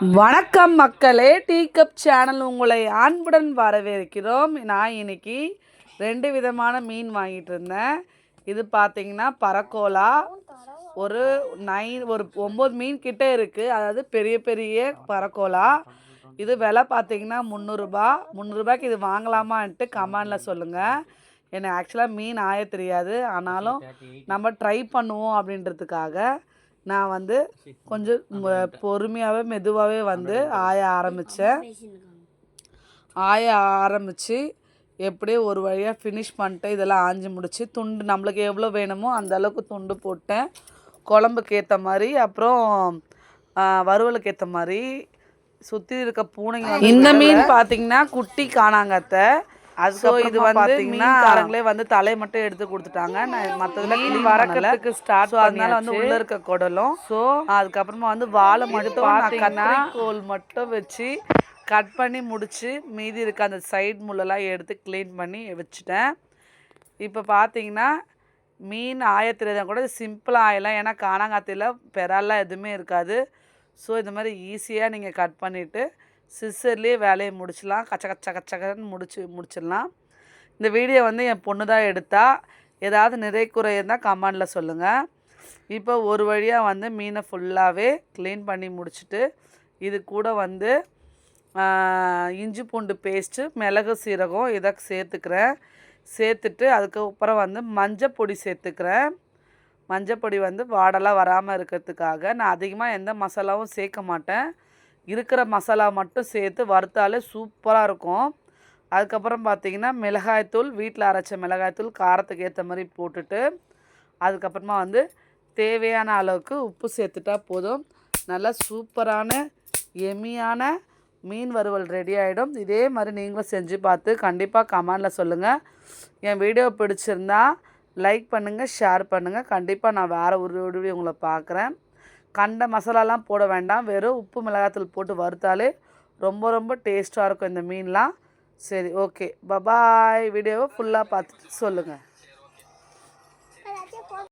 வணக்கம் மக்களே tea cup channel உங்களை அன்புடன் வரவேற்கிறோம். நான் இன்னைக்கு ரெண்டு விதமான மீன் வாங்கிட்டு இருந்தேன். இது பார்த்தீங்கன்னா பறக்கோலா ஒரு நைன் ஒரு ஒம்பது மீன் கிட்டே இருக்குது அதாவது பெரிய பெரிய பறக்கோலா இது விலை பார்த்தீங்கன்னா முந்நூறுரூபா முந்நூறுரூபாய்க்கு இது வாங்கலாமான்ட்டு கமெண்டில் சொல்லுங்கள் எனக்கு ஆக்சுவலாக மீன் ஆய தெரியாது. ஆனாலும் நம்ம ட்ரை பண்ணுவோம் அப்படின்றதுக்காக நான் வந்து கொஞ்சம் பொறுமையாகவே மெதுவாகவே வந்து ஆய ஆரம்பித்தேன் ஆய ஆரம்பித்து எப்படியோ ஒரு வழியாக ஃபினிஷ் பண்ணிட்டேன் இதெல்லாம் ஆஞ்சு முடிச்சு துண்டு நம்மளுக்கு எவ்வளோ வேணுமோ அந்த அளவுக்கு துண்டு போட்டேன். குழம்புக்கு ஏற்ற மாதிரி அப்புறம் வறுவலுக்கு ஏற்ற மாதிரி சுற்றி இருக்க பூனைங்க இந்த மீன் பார்த்தீங்கன்னா குட்டி காணாங்கத்தை அது இது வந்து பார்த்தீங்கன்னா காரங்களே வந்து தலையை மட்டும் எடுத்து கொடுத்துட்டாங்க. நான் மற்றதுல மீன் வரக்கிறதுக்கு ஸ்டார்ட் அதனால வந்து உள்ள இருக்க குடலும் ஸோ அதுக்கப்புறமா வந்து வாழை மட்டும் பார்த்தீங்கன்னா கோல் மட்டும் வச்சு கட் பண்ணி முடிச்சு மீதி இருக்க அந்த சைடு முள்ளெல்லாம் எடுத்து க்ளீன் பண்ணி வச்சுட்டேன். இப்போ பார்த்தீங்கன்னா மீன் ஆயத்துறதை கூட சிம்பிளாக ஆயலாம் ஏன்னா காணாங்காத்தியில் பெறாலாம் எதுவுமே இருக்காது. ஸோ இந்த மாதிரி ஈஸியாக நீங்கள் கட் பண்ணிவிட்டு சிஸ்ஸர்லேயே வேலையை முடிச்சிடலாம். கச்ச கச்ச கச்சகன்னு முடிச்சு முடிச்சிடலாம். இந்த வீடியோ வந்து என் பொண்ணு தான் எடுத்தா. ஏதாவது நிறை குறை இருந்தால் கமெண்டில் சொல்லுங்கள் இப்போ ஒரு வழியாக வந்து மீனை ஃபுல்லாகவே க்ளீன் பண்ணி முடிச்சுட்டு இது கூட வந்து இஞ்சி பூண்டு பேஸ்ட்டு மிளகு சீரகம் இதை சேர்த்துக்கிறேன். சேர்த்துட்டு அதுக்கப்புறம் வந்து மஞ்சள் பொடி சேர்த்துக்கிறேன். மஞ்சள் பொடி வந்து வாடெல்லாம் வராமல் இருக்கிறதுக்காக நான் அதிகமாக எந்த மசாலாவும் சேர்க்க மாட்டேன். இருக்கிற மசாலா மட்டும் சேர்த்து வறுத்தாலே சூப்பராக இருக்கும். அதுக்கப்புறம் பார்த்தீங்கன்னா மிளகாய்த்தூள் வீட்டில் அரைச்ச மிளகாய்த்தூள் காரத்துக்கு ஏற்ற மாதிரி போட்டுட்டு அதுக்கப்புறமா வந்து தேவையான அளவுக்கு உப்பு சேர்த்துட்டா போதும். நல்லா சூப்பரான எமியான மீன் வறுவல் ரெடி ஆகிடும் இதே மாதிரி நீங்களும் செஞ்சு பார்த்து கண்டிப்பாக கமெண்டில் சொல்லுங்கள் என் வீடியோ பிடிச்சிருந்தா லைக் பண்ணுங்கள் ஷேர் பண்ணுங்கள் கண்டிப்பாக நான் வேறு ஒரு வீடியோ உங்களை பார்க்குறேன். கண்ட மசாலாலாம் போட வேண்டாம். வெறும் உப்பு மிளகாத்தூள் போட்டு வறுத்தாலே ரொம்ப ரொம்ப டேஸ்ட்டாக இருக்கும் இந்த மீன்லாம். சரி ஓகே. பபாய் வீடியோவை ஃபுல்லாக பார்த்துட்டு சொல்லுங்கள்